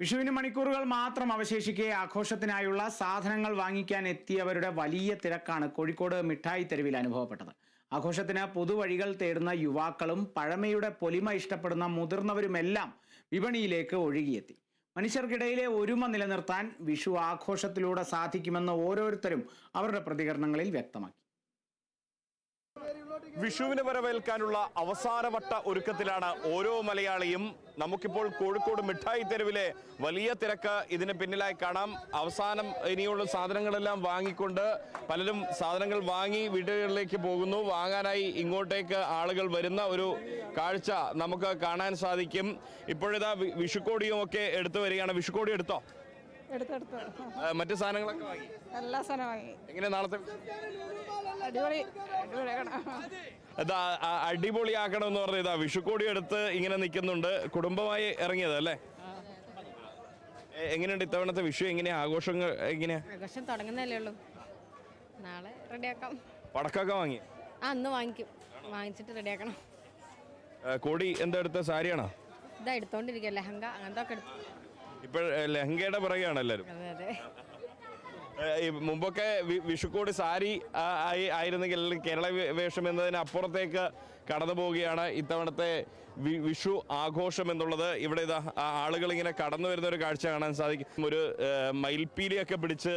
വിഷുവിന് മണിക്കൂറുകൾ മാത്രം അവശേഷിക്കെ ആഘോഷത്തിനായുള്ള സാധനങ്ങൾ വാങ്ങിക്കാൻ എത്തിയവരുടെ വലിയ തിരക്കാണ് കോഴിക്കോട് മിഠായി തെരുവിൽ അനുഭവപ്പെട്ടത്. ആഘോഷത്തിന് പുതുവഴികൾ തേടുന്ന യുവാക്കളും പഴമയുടെ പൊലിമ ഇഷ്ടപ്പെടുന്ന മുതിർന്നവരുമെല്ലാം വിപണിയിലേക്ക് ഒഴുകിയെത്തി. മനുഷ്യർക്കിടയിലെ ഒരുമ നിലനിർത്താൻ വിഷു ആഘോഷത്തിലൂടെ സാധിക്കുമെന്ന് ഓരോരുത്തരും അവരുടെ പ്രതികരണങ്ങളിൽ വ്യക്തമാക്കി. വിഷുവിന് വരവേൽക്കാനുള്ള അവസാനവട്ട ഒരുക്കത്തിലാണ് ഓരോ മലയാളിയും നമുക്കിപ്പോൾ കോഴിക്കോട് മിഠായി തെരുവിലെ വലിയ തിരക്ക് ഇതിന് പിന്നിലായി കാണാം. അവസാനം ഇനിയുള്ള സാധനങ്ങളെല്ലാം വാങ്ങിക്കൊണ്ട് പലരും സാധനങ്ങൾ വാങ്ങി വീടുകളിലേക്ക് പോകുന്നു. വാങ്ങാനായി ഇങ്ങോട്ടേക്ക് ആളുകൾ വരുന്ന ഒരു കാഴ്ച നമുക്ക് കാണാൻ സാധിക്കും. ഇപ്പോഴിതാ വിഷുക്കോടിയും ഒക്കെ എടുത്തു വരികയാണ്. വിഷുക്കോടി എടുത്തോ? എടുത്തെടുത്ത് മറ്റു സാധനങ്ങളൊക്കെ വാങ്ങി? എല്ലാ സാധനമായി എങ്ങനെ നാളത്തെ? അടിപൊളി അടിപൊളിയാക്കണം എന്ന് പറഞ്ഞ ഇതാ വിഷുക്കോടി എടുത്ത് ഇങ്ങനെ നിൽക്കുന്നുണ്ട്. കുടുംബമായി ഇറങ്ങിയത് അല്ലേ? എങ്ങനെയുണ്ട് ഇത്തവണത്തെ വിഷു? എങ്ങനെയാ? ആഘോഷങ്ങൾ എങ്ങനെയാ? ആഘോഷം തുടങ്ങുന്നല്ലേ ഉള്ളൂ. നാളെ റെഡിയാക്കാം. പടക്കമൊക്കെ വാങ്ങി? ആ അന്ന് വാങ്ങിക്കും. വാങ്ങിച്ചിട്ട് റെഡിയാക്കണം. കോടി എന്താ എടുത്ത? സാരിയാണോ? ഇതാ എടുത്തോണ്ടിരിക്കുക ലെഹങ്ക അങ്ങനത്തെ ഒക്കെ എടുത്തു. ഇപ്പോൾ ലഹങ്കയുടെ പിറകെയാണ് എല്ലാവരും. മുമ്പൊക്കെ വിഷുക്കോട് സാരി ആയി ആയിരുന്നെങ്കിൽ അല്ലെങ്കിൽ കേരള വേഷം എന്നതിന് അപ്പുറത്തേക്ക് കടന്നു പോവുകയാണ്. ഇത്തവണത്തെ വിഷു ആഘോഷം എന്നുള്ളത് ഇവിടെ ഇതാ ആളുകൾ ഇങ്ങനെ കടന്നു വരുന്ന ഒരു കാഴ്ച കാണാൻ സാധിക്കും. ഒരു മയിൽപ്പീലിയൊക്കെ പിടിച്ച്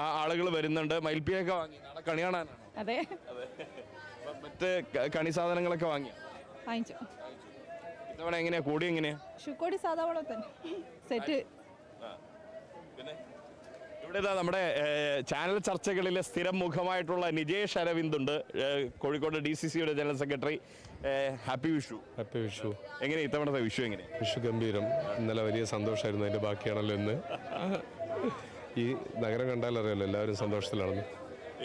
ആ ആളുകൾ വരുന്നുണ്ട്. മയിൽപ്പീലിയൊക്കെ വാങ്ങി. കണി കാണാനാണ് അതെ. മറ്റ് കണി സാധനങ്ങളൊക്കെ വാങ്ങി വാങ്ങിച്ചു. ഇത്തവണ എങ്ങനെയാ? കൂടി എങ്ങനെയാ? സാധാ തന്നെ. സെറ്റ്. പിന്നെ? ഇവിടെ ഇതാ നമ്മുടെ ചാനൽ ചർച്ചകളിലെ സ്ഥിരം മുഖമായിട്ടുള്ള നിജേഷ് അരവിന്ദ് ഉണ്ട് കോഴിക്കോട് ഡി സി സിയുടെ general secretary. Happy Vishu. Happy Vishu. എങ്ങനെ ഇത്തവണത്തെ വിഷു എങ്ങനെ? വിഷു ഗംഭീരം. ഇന്നലെ വലിയ സന്തോഷമായിരുന്നു അതിന്റെ ബാക്കിയാണല്ലോ ഇന്ന്. ഈ നഗരം കണ്ടാലറിയാലോ എല്ലാവരും സന്തോഷത്തിലാണെന്ന്.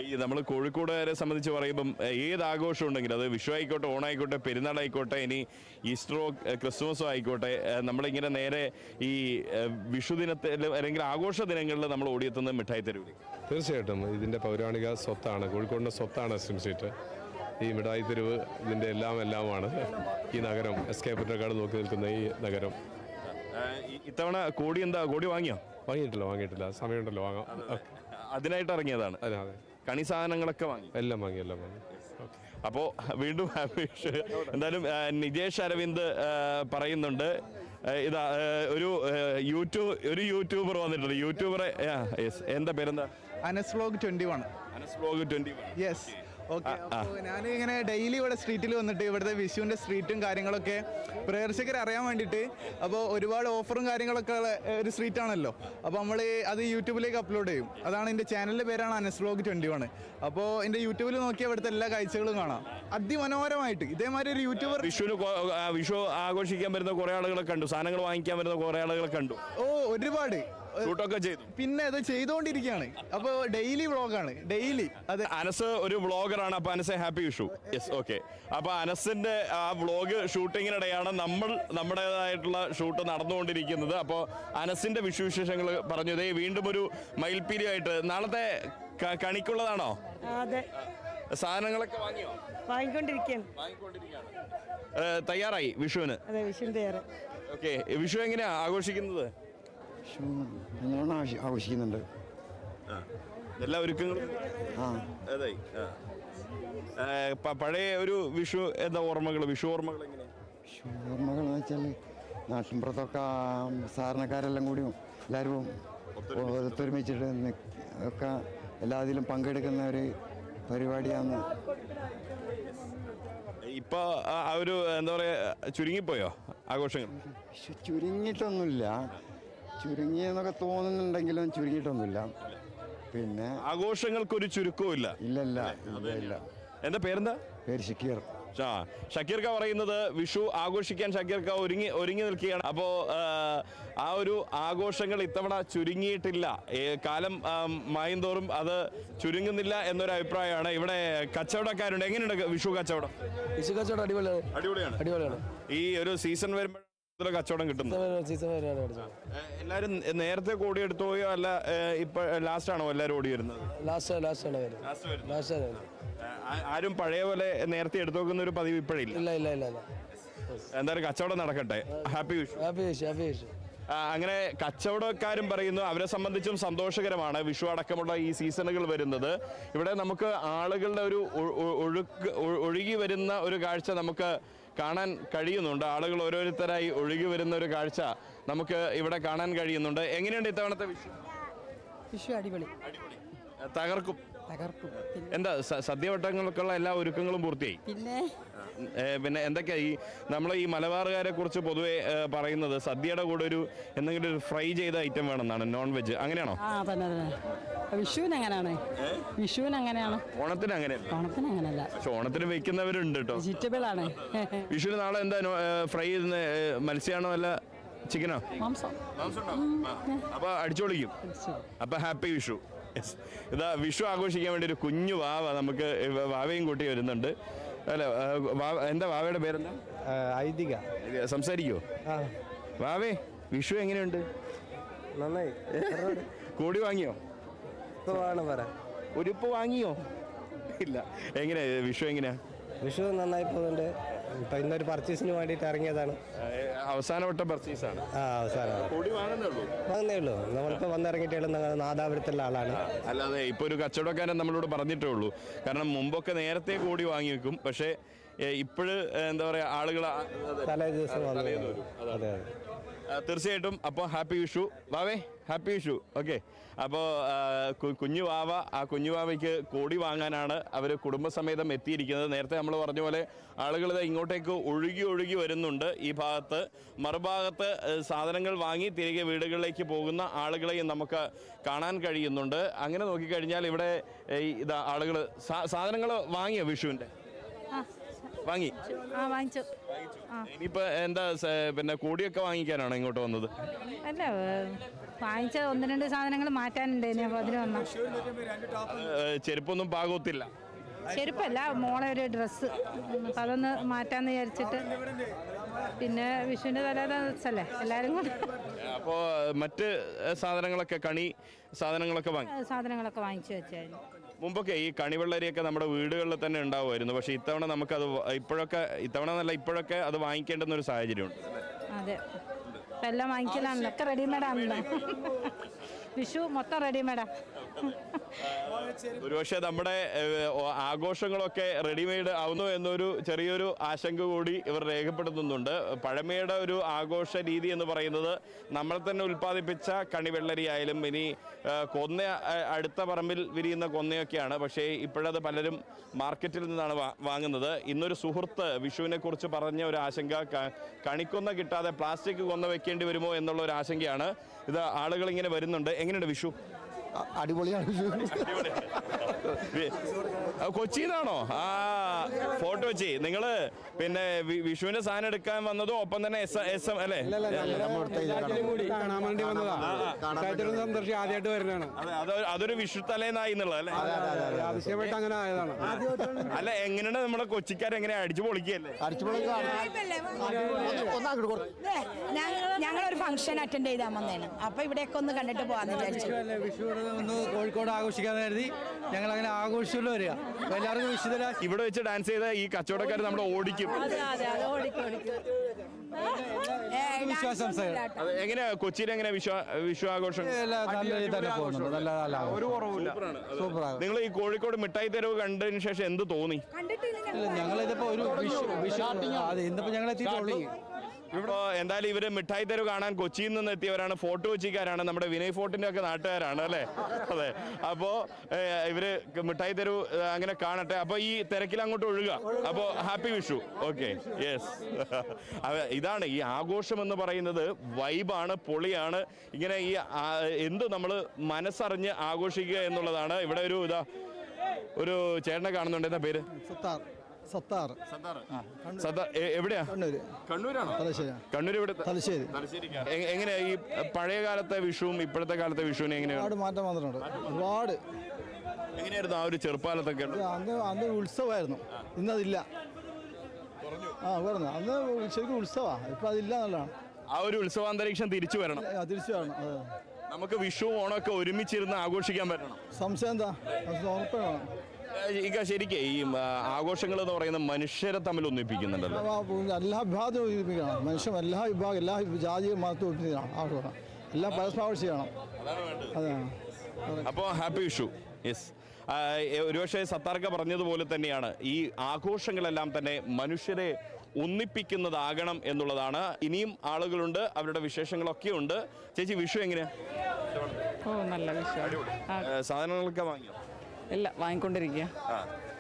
ഈ നമ്മൾ കോഴിക്കോടുകാരെ സംബന്ധിച്ച് പറയുമ്പം ഏത് ആഘോഷം ഉണ്ടെങ്കിലും അത് വിഷു ആയിക്കോട്ടെ ഓണായിക്കോട്ടെ പെരുന്നാളായിക്കോട്ടെ ഇനി ഈസ്റ്ററോ ക്രിസ്മസോ ആയിക്കോട്ടെ നമ്മളിങ്ങനെ നേരെ ഈ വിഷു ദിനത്തിൽ അല്ലെങ്കിൽ ആഘോഷ ദിനങ്ങളിൽ നമ്മൾ ഓടിയെത്തുന്നത് മിഠായി തെരുവിൽ. തീർച്ചയായിട്ടും ഇതിന്റെ പൗരാണിക സ്വത്താണ് കോഴിക്കോടിന്റെ സ്വത്താണ് എസ് എം സീറ്റ്. ഈ മിഠായി തെരുവ് ഇതിന്റെ എല്ലാം എല്ലാമാണ് ഈ നഗരം എസ് കെ പുറ്റക്കാട് നോക്കി നിൽക്കുന്ന ഈ നഗരം. ഇത്തവണ കോടി എന്താ കോടി വാങ്ങിയോ? വാങ്ങിയിട്ടില്ല വാങ്ങിയിട്ടില്ല. സമയമുണ്ടല്ലോ വാങ്ങാം. അതിനായിട്ട് ഇറങ്ങിയതാണ്. അതെ അതെ. കണി സാധനങ്ങളൊക്കെ വാങ്ങി. എല്ലാം വാങ്ങി എല്ലാം വാങ്ങി. ഓക്കെ. അപ്പോൾ വീണ്ടും ഹാപ്പി എന്തായാലും നിതേഷ് നിജേഷ് അരവിന്ദ് പറയുന്നുണ്ട്. ഇതാ ഒരു യൂട്യൂബ് ഒരു യൂട്യൂബർ വന്നിട്ടുണ്ട്. യൂട്യൂബറെ എന്താ പേരെന്താ? Anas vlog twenty one. Anas blog twenty yes. Okay അപ്പോൾ ഞാൻ ഇങ്ങനെ ഡെയിലി ഇവിടെ സ്ട്രീറ്റിൽ വന്നിട്ട് ഇവിടുത്തെ വിഷുവിന്റെ സ്ട്രീറ്റും കാര്യങ്ങളൊക്കെ പ്രേക്ഷകർ അറിയാൻ വേണ്ടിട്ട് അപ്പോൾ ഒരുപാട് ഓഫറും കാര്യങ്ങളൊക്കെ ഉള്ള ഒരു സ്ട്രീറ്റ് ആണല്ലോ. അപ്പോൾ നമ്മൾ അത് യൂട്യൂബിലേക്ക് അപ്ലോഡ് ചെയ്യും. അതാണ് എന്റെ ചാനലിന്റെ പേരാണ് അനസ്ലോഗ് ട്വന്റി വൺ അപ്പോൾ എന്റെ യൂട്യൂബിൽ നോക്കിയാൽ ഇവിടുത്തെ എല്ലാ കാഴ്ചകളും കാണാം. അതിമനോഹരമായിട്ട് ഇതേമാതിരി ഒരു യൂട്യൂബർ വിഷുവിന് വിഷു ആഘോഷിക്കാൻ വരുന്ന കുറേ ആളുകളെ കണ്ടു. സാധനങ്ങൾ വാങ്ങിക്കാൻ വരുന്ന കുറേ ആളുകളെ കണ്ടു. ഓ ഒരുപാട്. ഷൂട്ടൊക്കെ ചെയ്തു. പിന്നെ അത് ചെയ്തുകൊണ്ടിരിക്കുകയാണ് അപ്പൊ ഡെയിലി വ്ളോഗാണ് ഡെയിലി അതെ അനസ് ഒരു വ്ളോഗറാണ് അപ്പൊ Anas happy Vishu yes okay അപ്പൊ അനസിന്റെ ആ വ്ളോഗ് ഷൂട്ടിങ്ങിനിടെയാണ് നമ്മൾ നമ്മുടേതായിട്ടുള്ള ഷൂട്ട് നടന്നുകൊണ്ടിരിക്കുന്നത്. അപ്പോൾ അനസിന്റെ വിശുവിശേഷങ്ങൾ പറഞ്ഞു. ദേ വീണ്ടും ഒരു മയിൽപ്പീലിയായിട്ട് നാളത്തെ കണിക്കുള്ളതാണോ? അതെ. സാധനങ്ങളൊക്കെ വാങ്ങിയോ? വാങ്ങിക്കൊണ്ടിരിക്കുകയാണ്. തയ്യാറായി വിഷുവിന്? അതെ ഓക്കെ വിഷു എങ്ങനെയാ ആഘോഷിക്കുന്നത്? നല്ലോണം ആഘോഷി- ആഘോഷിക്കുന്നുണ്ട് എല്ലാ ഒരുക്കങ്ങളും? ആ. അതെ. ആ. ഏ, പ- പഴയ ഒരു വിഷു എന്താ ഓർമ്മകൾ? വിഷു ഓർമ്മകൾ വിഷു ഓർമ്മകൾ എന്ന് വെച്ചാൽ നാട്ടിൻപുറത്തൊക്കെ ആ സാധാരണക്കാരെല്ലാം കൂടിയും എല്ലാവരും ഒത്തൊരുമിച്ചിട്ട്. നി- ഒക്കെ എല്ലാത്തിലും പങ്കെടുക്കുന്ന ഒരു പരിപാടിയാണ്. ഇപ്പൊ ആ ആ ഒരു എന്താ പറയാ ചുരുങ്ങിപ്പോയോ ആഘോഷങ്ങൾ? വിഷു ചുരുങ്ങിയിട്ടൊന്നുമില്ല. ചുരുങ്ങിയെന്നൊക്കെ തോന്നുന്നുണ്ടെങ്കിലും ചുരുങ്ങിയിട്ടൊന്നുമില്ല. പിന്നെ ആഘോഷങ്ങൾക്കൊരു ചുരുക്കവും ഇല്ല ഇല്ലല്ല ഇല്ല ഇല്ല. എന്താ പേരെന്താ? പേര് ഷക്കീർ. ആ ഷക്കീർക്ക പറയുന്നത് വിഷു ആഘോഷിക്കാൻ ഷക്കീർക്ക ഒരുങ്ങി ഒരുങ്ങി നിൽക്കുകയാണ്. അപ്പോൾ ആ ഒരു ആഘോഷങ്ങൾ ഇത്തവണ ചുരുങ്ങിയിട്ടില്ല. ഏ, കാലം മായന്തോറും അത് ചുരുങ്ങുന്നില്ല എന്നൊരു അഭിപ്രായമാണ്. ഇവിടെ കച്ചവടക്കാരുണ്ട്. എങ്ങനെയുണ്ട് വിഷു കച്ചവടം? വിഷു കച്ചവടം അടിപൊളിയാണ്. അടിപൊളിയാണ്. അടിപൊളിയാണ്. ഈ ഒരു സീസൺ വരുമ്പോൾ കച്ചവടം കിട്ടുന്നു. സീസൺ എല്ലാവരും നേരത്തെ കോടി എടുത്തു പോയോ? അല്ല ഇപ്പൊ ലാസ്റ്റ് ആണോ എല്ലാരും ഓടി വരുന്നത്? ആരും പഴയ പോലെ നേരത്തെ എടുത്തു വെക്കുന്ന ഒരു പതിവ് ഇപ്പോഴില്ല. ഇല്ല ഇല്ല ഇല്ല എന്തായാലും കച്ചവടം നടക്കട്ടെ. Happy Vishu happy Vishu happy Vishu അങ്ങനെ കച്ചവടക്കാരും പറയുന്നു അവരെ സംബന്ധിച്ചും സന്തോഷകരമാണ് വിഷു അടക്കമുള്ള ഈ സീസണുകൾ വരുന്നത്. ഇവിടെ നമുക്ക് ആളുകളുടെ ഒരു ഒഴുക്ക് ഒഴുകി വരുന്ന ഒരു കാഴ്ച നമുക്ക് കാണാൻ കഴിയുന്നുണ്ട്. ആളുകൾ ഓരോരുത്തരായി ഒഴുകി വരുന്ന ഒരു കാഴ്ച നമുക്ക് ഇവിടെ കാണാൻ കഴിയുന്നുണ്ട്. എങ്ങനെയുണ്ട് ഇത്തവണത്തെ വിഷു? വിഷു അടിപൊളി. തകർക്കും. തകർക്കും. എന്താ സദ്യവട്ടങ്ങൾക്കുള്ള എല്ലാ ഒരുക്കങ്ങളും പൂർത്തിയായി? പിന്നെ പിന്നെ എന്തൊക്കെയാ ഈ നമ്മൾ ഈ മലബാറുകാരെ കുറിച്ച് പൊതുവെ പറയുന്നത് സദ്യയുടെ കൂടെ ഒരു എന്തെങ്കിലും ഒരു ഫ്രൈ ചെയ്ത ഐറ്റം വേണമെന്നാണ് നോൺ വെജ് അങ്ങനെയാണോ? ആ തന്നെ തന്നെ വിഷുവിന് എങ്ങനെയാണ് വിഷുവിന് അങ്ങനെയാണ് ഓണത്തിന് അങ്ങനെയല്ല ഓണത്തിന് അങ്ങനെയല്ല പക്ഷെ ഓണത്തിന് വെക്കുന്നവരുണ്ട് കേട്ടോ വെജിറ്റബിൾ ആണ്. വിഷുവിന് നാളെ എന്താ ഫ്രൈ ചെയ്യുന്ന മത്സ്യമാണോ അല്ല ചിക്കനോ? മാംസം. അപ്പൊ അടിച്ചോളിക്കും. അപ്പൊ ഹാപ്പി വിഷു. ഇതാ വിഷു ആഘോഷിക്കാൻ വേണ്ടി ഒരു കുഞ്ഞു വാവ നമുക്ക് വാവയും കൂട്ടി വരുന്നുണ്ട്. അല്ല എന്താ വാവയുടെ പേരെന്താ? ഐതിക സംസാരിക്കോ? വാവേ വിഷു എങ്ങനെയുണ്ട്? നന്നായി. കൂടി വാങ്ങിയോ? പറ. ഉരുപ്പ് വാങ്ങിയോ? ഇല്ല. എങ്ങനെയാ വിഷു എങ്ങനെയാ? വിഷു നന്നായി പോകുന്നുണ്ട്. ഇപ്പൊ ഇന്നൊരു പർച്ചേസിന് വേണ്ടിയിട്ട് ഇറങ്ങിയതാണ്. അവസാനവട്ട പർച്ചേസ് ആണ് ആ അവസാനം കൂടി വാങ്ങുന്നേ ഉള്ളൂ വാങ്ങുന്നേ ഉള്ളൂ. നമ്മളിപ്പോ വന്നിറങ്ങിയിട്ടുള്ള നാദാപുരത്തുള്ള ആളാണ്. അല്ലാതെ ഇപ്പൊ ഒരു കച്ചവടക്കാരൻ നമ്മളോട് പറഞ്ഞിട്ടേ ഉള്ളൂ കാരണം മുമ്പൊക്കെ നേരത്തെ കൂടി വാങ്ങി വെക്കും പക്ഷേ ഇപ്പോഴ് എന്താ പറയുക ആളുകൾ തലേ ദിവസം വന്നു. അതെ അതെ. തീർച്ചയായിട്ടും. അപ്പോൾ ഹാപ്പി വിഷു. വാവേ ഹാപ്പി വിഷു. ഓക്കെ. അപ്പോൾ കുഞ്ഞു വാവ ആ കുഞ്ഞു വാവയ്ക്ക് കോടി വാങ്ങാനാണ് അവർ കുടുംബസമേതം എത്തിയിരിക്കുന്നത്. നേരത്തെ നമ്മൾ പറഞ്ഞ പോലെ ആളുകൾ ഇങ്ങോട്ടേക്ക് ഒഴുകി ഒഴുകി വരുന്നുണ്ട് ഈ ഭാഗത്ത്. മറുഭാഗത്ത് സാധനങ്ങൾ വാങ്ങി തിരികെ വീടുകളിലേക്ക് പോകുന്ന ആളുകളെയും നമുക്ക് കാണാൻ കഴിയുന്നുണ്ട്. അങ്ങനെ നോക്കിക്കഴിഞ്ഞാൽ ഇവിടെ ഇതാ ആളുകൾ സാധനങ്ങൾ വാങ്ങിയോ വിഷുവിന്റെ? വാങ്ങി? ആ വാങ്ങിച്ചു. ഇനിയിപ്പോ എന്താ സ- പിന്നെ കൂടിയൊക്കെ വാങ്ങിക്കാനാണോ ഇങ്ങോട്ട് വന്നത്? അല്ല വാങ്ങിച്ച ഒന്ന് രണ്ട് സാധനങ്ങൾ മാറ്റാനുണ്ട് ഇനി അപ്പോൾ അതിന് വന്ന. ഏഹ് ചെരുപ്പൊന്നും പാകത്തില്ല. ചെരുപ്പല്ല മോളെ ഒരു ഡ്രസ്സ്. അപ്പം അതൊന്ന് മാറ്റാന്ന് വിചാരിച്ചിട്ട്. പിന്നെ വിഷുവിന്റെ തലേ ദിവസമല്ലേ എല്ലാവരും കൂടെ. അപ്പോൾ മറ്റ് സാധനങ്ങളൊക്കെ കണി സാധനങ്ങളൊക്കെ വാങ്ങി? സാധനങ്ങളൊക്കെ വാങ്ങിച്ചു വെച്ചായിരുന്നു. മുമ്പൊക്കെ ഈ കണിവെള്ളരിയൊക്കെ നമ്മുടെ വീടുകളിൽ തന്നെ ഉണ്ടാവുമായിരുന്നു. പക്ഷേ ഇത്തവണ നമുക്കത് ഇപ്പോഴൊക്കെ ഇത്തവണ എന്നല്ല ഇപ്പോഴൊക്കെ അത് വാങ്ങിക്കേണ്ടുന്ന ഒരു സാഹചര്യമുണ്ട്. അതെ. എല്ലാം വാങ്ങിക്കലാണല്ലോ. ഒക്കെ റെഡിമെയ്ഡാണല്ലോ വിഷു മൊത്തം റെഡി മേഡം ഒരുപക്ഷെ നമ്മുടെ ആഘോഷങ്ങളൊക്കെ റെഡിമെയ്ഡ് ആവുന്നു എന്നൊരു ചെറിയൊരു ആശങ്ക കൂടി ഇവർ രേഖപ്പെടുത്തുന്നുണ്ട്. പഴമയുടെ ഒരു ആഘോഷ രീതി എന്ന് പറയുന്നത് നമ്മൾ തന്നെ ഉൽപ്പാദിപ്പിച്ച കണിവെള്ളരി ആയാലും ഇനി കൊന്ന അടുത്ത പറമ്പിൽ വിരിയുന്ന കൊന്നയൊക്കെയാണ്. പക്ഷേ ഇപ്പോഴത് പലരും മാർക്കറ്റിൽ നിന്നാണ് വാങ്ങുന്നത്. ഇന്നൊരു സുഹൃത്ത് വിഷുവിനെ കുറിച്ച് പറഞ്ഞ ഒരു ആശങ്ക കണിക്കൊന്ന കിട്ടാതെ പ്ലാസ്റ്റിക് കൊന്ന വെക്കേണ്ടി വരുമോ എന്നുള്ള ഒരു ആശങ്കയാണ്. ഇത് ആളുകൾ ഇങ്ങനെ വരുന്നുണ്ട്. എങ്ങനെയുണ്ട് വിഷു? അടിപൊളിയാണ്. കൊച്ചിയിലാണോ? ആ, ആ ഫോട്ടോ വെച്ചി. നിങ്ങൾ പിന്നെ വിഷുവിന്റെ സാധനം എടുക്കാൻ വന്നതും ഒപ്പം തന്നെ എസ് എസ് എം അല്ലേ? കാണാൻ വേണ്ടി വന്നതാണ് സന്ദർശിച്ച് ആദ്യമായിട്ട് വരുന്നതാണ്. അതൊരു- വിഷു തലേന്നായി എന്നുള്ളത് അല്ലേ? ആവശ്യമായിട്ട് അങ്ങനെ ആയതാണ്. അല്ല എങ്ങനെയാണ് നമ്മുടെ കൊച്ചിക്കാരെങ്ങനെ അടിച്ചു പൊളിക്കല്ലേ ഒരു ഫംഗ്ഷൻ അറ്റൻഡ് ചെയ്താൽ വന്നേന്. അപ്പൊ ഇവിടെയൊക്കെ ഒന്ന് കണ്ടിട്ട് പോവാന്ന് വിചാരിച്ചു. വിഷു ഒന്ന് കോഴിക്കോട് ആഘോഷിക്കാൻ കരുതി. ഞങ്ങൾ അങ്ങനെ ആഘോഷിച്ചുള്ള വരിക എല്ലാവർക്കും വിശുദ്ധ ഇവിടെ വെച്ച് ഡാൻസ് ചെയ്ത ഈ കച്ചവടക്കാർ നമ്മളെ ഓടിക്കും. വിശ്വാസം അത് എങ്ങനെയാ കൊച്ചിയിൽ എങ്ങനെ വിശ്വാഘോഷം? നിങ്ങൾ ഈ കോഴിക്കോട് മിഠായി തെരുവ് കണ്ടതിന് ശേഷം എന്ത് തോന്നി? ഞങ്ങളിതിപ്പോ ഒരു വിഷു വിഷു അതെ ഇന്നിപ്പോ ഞങ്ങൾ എത്തിയിട്ടുള്ളൂ ഇപ്പോൾ എന്തായാലും ഇവർ മിഠായി തെരുവ് കാണാൻ കൊച്ചിയിൽ നിന്ന് എത്തിയവരാണ്. ഫോർട്ട് കൊച്ചിക്കാരാണ് നമ്മുടെ വിനയ് ഫോർട്ടിന്റെ ഒക്കെ നാട്ടുകാരാണ് അല്ലേ? അതെ. അപ്പോ ഇവർ മിഠായി തെരുവ് അങ്ങനെ കാണട്ടെ. അപ്പൊ ഈ തിരക്കിൽ അങ്ങോട്ട് ഒഴുക. അപ്പോ ഹാപ്പി വിഷു. ഓക്കെ. യെസ്. ഇതാണ് ഈ ആഘോഷം എന്ന് പറയുന്നത്. വൈബാണ് പൊളിയാണ്. ഇങ്ങനെ ഈ എന്ത് നമ്മൾ മനസ്സറിഞ്ഞ് ആഘോഷിക്കുക എന്നുള്ളതാണ്. ഇവിടെ ഒരു ഇതാ ഒരു ചേട്ടനെ കാണുന്നുണ്ട്. എന്താ പേര്? സത്താർ. സത്താർ. സദാ എവിടെയാ? കണ്ണൂര്. കണ്ണൂരാണോ? തലശ്ശേരി. കണ്ണൂർ തലശ്ശേരി. എങ്ങനെയാ? ഈ പഴയ കാലത്തെ വിഷുവും ഇപ്പോഴത്തെ കാലത്തെ വിഷുവിനെ എങ്ങനെയാണ് ഒരുപാട് മാറ്റം വന്നിട്ടുണ്ട്. ഒരുപാട്. എങ്ങനെയായിരുന്നു ആ ഒരു ചെറുപ്പാലത്തൊക്കെ? അന്ന് അന്ന് ഉത്സവമായിരുന്നു. ഇന്നതില്ല. ആ പറഞ്ഞു അന്ന് ശരിക്കും ഉത്സവമാണ് ഇപ്പം അതില്ല എന്നുള്ളതാണ്. ആ ഒരു ഉത്സവാന്തരീക്ഷം തിരിച്ചു വരണം. തിരിച്ചു വരണം. നമുക്ക് വിഷു ഓണമൊക്കെ ഒരുമിച്ചിരുന്ന് ആഘോഷിക്കാൻ പറ്റണം. സംശയം എന്താ? അത് ഉറപ്പ് വേണം ഇക്ക ശരിക്കും ഈ ആഘോഷങ്ങൾ എന്ന് പറയുന്ന മനുഷ്യരെ തമ്മിൽ ഒന്നിപ്പിക്കുന്നുണ്ടല്ലോ. എല്ലാ വിഭാഗത്തിനും ഒന്നിപ്പിക്കണം. മനുഷ്യൻ എല്ലാ വിഭാഗം എല്ലാ ജാതി മതത്തും ഒരുമിപ്പിക്കണം ആഘോഷം എല്ലാം പരസ്പരം ചെയ്യണം. അതാണ് അപ്പോൾ ഹാപ്പി വിഷു. യെസ് ഒരുപക്ഷെ സത്താർക്ക പറഞ്ഞതുപോലെ തന്നെയാണ്. ഈ ആഘോഷങ്ങളെല്ലാം തന്നെ മനുഷ്യരെ ഒന്നിപ്പിക്കുന്നതാകണം എന്നുള്ളതാണ്. ഇനിയും ആളുകളുണ്ട് അവരുടെ വിശേഷങ്ങളൊക്കെ ഉണ്ട്. ചേച്ചി വിഷു എങ്ങനെയാ? ഓ നല്ല സാധനങ്ങളൊക്കെ വാങ്ങിയോ? ഇല്ല വാങ്ങിക്കൊണ്ടിരിക്കുക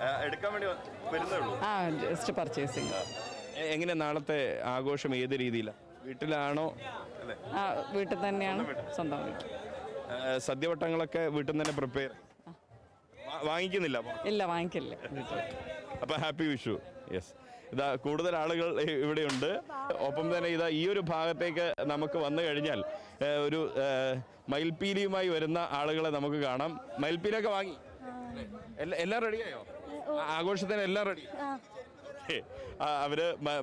ആ എടുക്കാൻ വേണ്ടി വരുന്നേ ഉള്ളൂ. ആ ജസ്റ്റ് പർച്ചേസിങ് എ- എങ്ങനെ നാളത്തെ ആഘോഷം ഏത് രീതിയിലാണ് വീട്ടിലാണോ? അല്ലേ ആ വീട്ടിൽ തന്നെയാണ് സ്വന്തം വീട്ടിൽ. സദ്യവട്ടങ്ങളൊക്കെ വീട്ടിൽ നിന്ന് തന്നെ പ്രിപ്പയർ വാങ്ങിക്കുന്നില്ല അപ്പൊ? ഇല്ല വാങ്ങിക്കില്ല. അപ്പൊ ഹാപ്പി വിഷു യെസ് ഇതാ കൂടുതൽ ആളുകൾ ഇ- ഇവിടെയുണ്ട്. ഒപ്പം തന്നെ ഇതാ ഈ ഒരു ഭാഗത്തേക്ക് നമുക്ക് വന്നു കഴിഞ്ഞാൽ ഒരു മയിൽപ്പീലിയുമായി വരുന്ന ആളുകളെ നമുക്ക് കാണാം. മയിൽപ്പീലൊക്കെ വാങ്ങി. എല്ലാ- റെഡിയായോ ആഘോഷത്തിന് എല്ലാം റെഡി ഓക്കേ. അവർ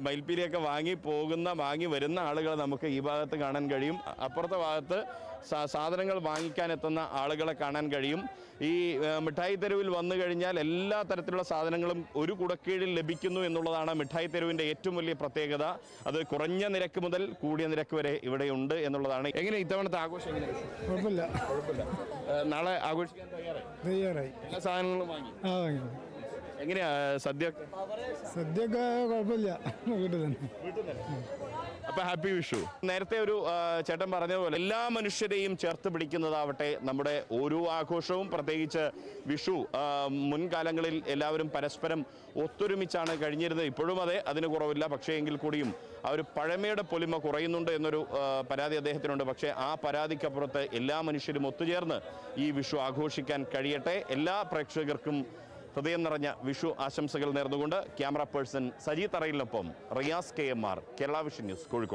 മയിൽപ്പീലിയൊക്കെ വാങ്ങി പോകുന്ന വാങ്ങി വരുന്ന ആളുകളെ നമുക്ക് ഈ ഭാഗത്ത് കാണാൻ കഴിയും. അപ്പുറത്തെ ഭാഗത്ത് സാധനങ്ങൾ വാങ്ങിക്കാൻ എത്തുന്ന ആളുകളെ കാണാൻ കഴിയും. ഈ മിഠായി തെരുവിൽ വന്നു കഴിഞ്ഞാൽ എല്ലാ തരത്തിലുള്ള സാധനങ്ങളും ഒരു കുടക്കീഴിൽ ലഭിക്കുന്നു എന്നുള്ളതാണ് മിഠായി തെരുവിന്റെ ഏറ്റവും വലിയ പ്രത്യേകത. അത് കുറഞ്ഞ നിരക്ക് മുതൽ കൂടിയ നിരക്ക് വരെ ഇവിടെ ഉണ്ട് എന്നുള്ളതാണ്. എങ്ങനെ ഇത്തവണത്തെ ആഘോഷം എങ്ങനെ? നാളെ ആഘോഷിക്കാൻ തയ്യാറായി? എല്ലാ സാധനങ്ങളും വാങ്ങി. എങ്ങനെയാ സദ്യ? സദ്യയൊക്കെ കുഴപ്പമില്ല. വീട്ടിൽ തന്നെ. അപ്പൊ ഹാപ്പി വിഷു. നേരത്തെ ഒരു ആ, ചേട്ടൻ പറഞ്ഞതുപോലെ എല്ലാ മനുഷ്യരെയും ചേർത്ത് പിടിക്കുന്നതാവട്ടെ നമ്മുടെ ഓരോ ആഘോഷവും. പ്രത്യേകിച്ച് വിഷു ആ, മുൻകാലങ്ങളിൽ എല്ലാവരും പരസ്പരം ഒത്തൊരുമിച്ചാണ് കഴിഞ്ഞിരുന്നത്. ഇപ്പോഴും അതെ അതിന് കുറവില്ല. പക്ഷേ എങ്കിൽ കൂടിയും ആ ഒരു പഴമയുടെ പൊലിമ കുറയുന്നുണ്ട് എന്നൊരു ആ, പരാതി അദ്ദേഹത്തിനുണ്ട്. പക്ഷേ ആ പരാതിക്കപ്പുറത്ത് എല്ലാ മനുഷ്യരും ഒത്തുചേർന്ന് ഈ വിഷു ആഘോഷിക്കാൻ കഴിയട്ടെ. എല്ലാ പ്രേക്ഷകർക്കും ഹൃദയം നിറഞ്ഞ വിഷു ആശംസകൾ നേർന്നുകൊണ്ട് camera person Saji തറയിലിനൊപ്പം Riyas K M R Kerala vision news Kozhikode.